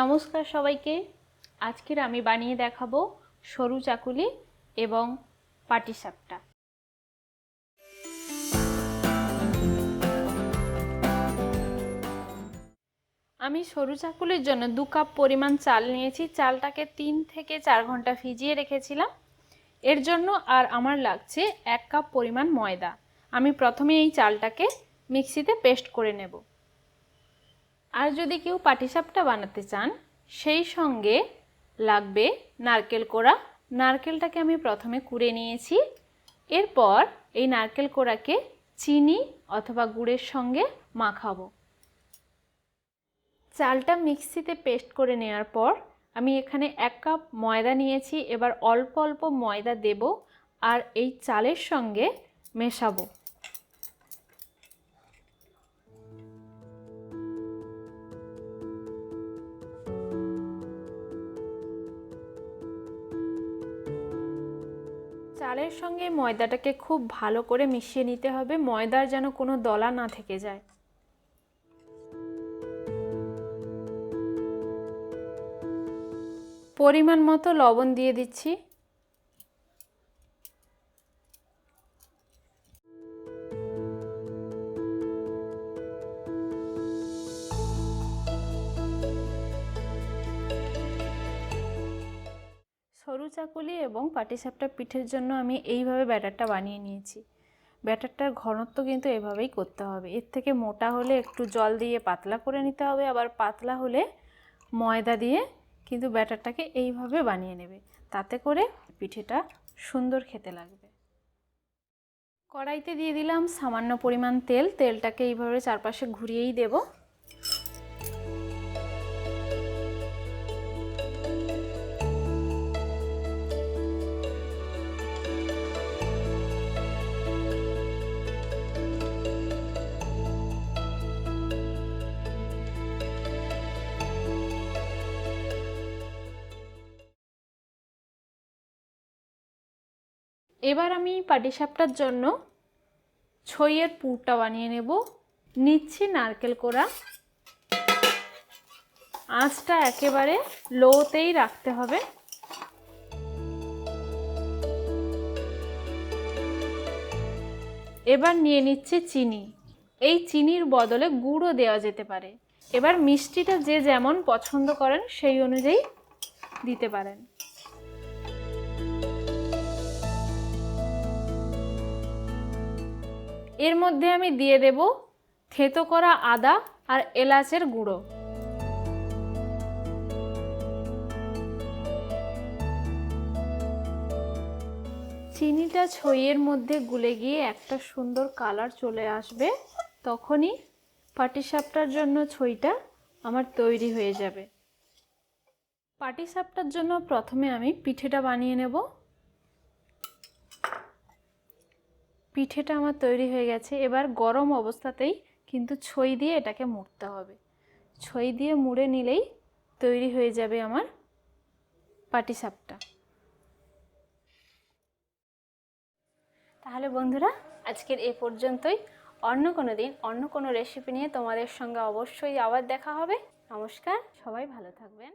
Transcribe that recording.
নমস্কার সবাইকে। আজকের আমি বানিয়ে দেখাবো সরু চাকুলি এবং পাটিসাপটা। আমি সরু চাকুলির জন্য দু কাপ পরিমাণ চাল নিয়েছি। চালটাকে তিন থেকে চার ঘণ্টা ভিজিয়ে রেখেছিলাম। এর জন্য আর আমার লাগছে এক কাপ পরিমাণ ময়দা। আমি প্রথমে এই চালটাকে মিক্সিতে পেস্ট করে নেব। আর যদি কেউ পাটিসাপটা বানাতে চান, সেই সঙ্গে লাগবে নারকেল কোড়া। নারকেলটাকে আমি প্রথমে কুড়ে নিয়েছি। এরপর এই নারকেল কোড়াকে চিনি অথবা গুড়ের সঙ্গে মাখাবো। চালটা মিক্সিতে পেস্ট করে নেওয়ার পর আমি এখানে এক কাপ ময়দা নিয়েছি। এবার অল্প অল্প ময়দা দেব আর এই চালের সঙ্গে মেশাবো। চালের সঙ্গে ময়দাটাকে খুব ভালো করে মিশিয়ে নিতে হবে, ময়দার যেন কোনো দলা না থেকে যায়। পরিমাণ মতো লবণ দিয়ে দিচ্ছি। সরু চাকুলি এবং পাটিসাপটা পিঠের জন্য আমি এইভাবে ব্যাটারটা বানিয়ে নিয়েছি। ব্যাটারটার ঘনত্ব কিন্তু এভাবেই করতে হবে। এর থেকে মোটা হলে একটু জল দিয়ে পাতলা করে নিতে হবে, আবার পাতলা হলে ময়দা দিয়ে কিন্তু ব্যাটারটাকে এইভাবে বানিয়ে নেবে। তাতে করে পিঠেটা সুন্দর খেতে লাগবে। কড়াইতে দিয়ে দিলাম সামান্য পরিমাণ তেল। তেলটাকে এইভাবে চারপাশে ঘুরিয়েই দেব। এবার আমি পাটিসাপটার জন্য ছইয়ের পুরটা বানিয়ে নেব। নিচ্ছি নারকেল কোড়া। আঁচটা একেবারে লোতেই রাখতে হবে। এবার নিয়ে নিচ্ছে চিনি। এই চিনির বদলে গুঁড়ো দেওয়া যেতে পারে। এবার মিষ্টিটা যে যেমন পছন্দ করেন সেই অনুযায়ী দিতে পারেন। এর মধ্যে আমি দিয়ে দেব থেতো করা আদা আর এলাচের গুঁড়ো। চিনিটা ছইয়ের মধ্যে গুলে গিয়ে একটা সুন্দর কালার চলে আসবে, তখনই পাটিসাপটার জন্য ছইটা আমার তৈরি হয়ে যাবে। পাটিসাপটার জন্য প্রথমে আমি পিঠেটা বানিয়ে নেব। পিঠেটা আমার তৈরি হয়ে গেছে। এবার গরম অবস্থাতেই কিন্তু ছই দিয়ে এটাকে মুড়তে হবে। ছই দিয়ে মুড়ে নিলেই তৈরি হয়ে যাবে আমার পাটিসাপটা। তাহলে বন্ধুরা, আজকের এ পর্যন্তই। অন্য কোনো দিন অন্য কোনো রেসিপি নিয়ে তোমাদের সঙ্গে অবশ্যই আবার দেখা হবে। নমস্কার, সবাই ভালো থাকবেন।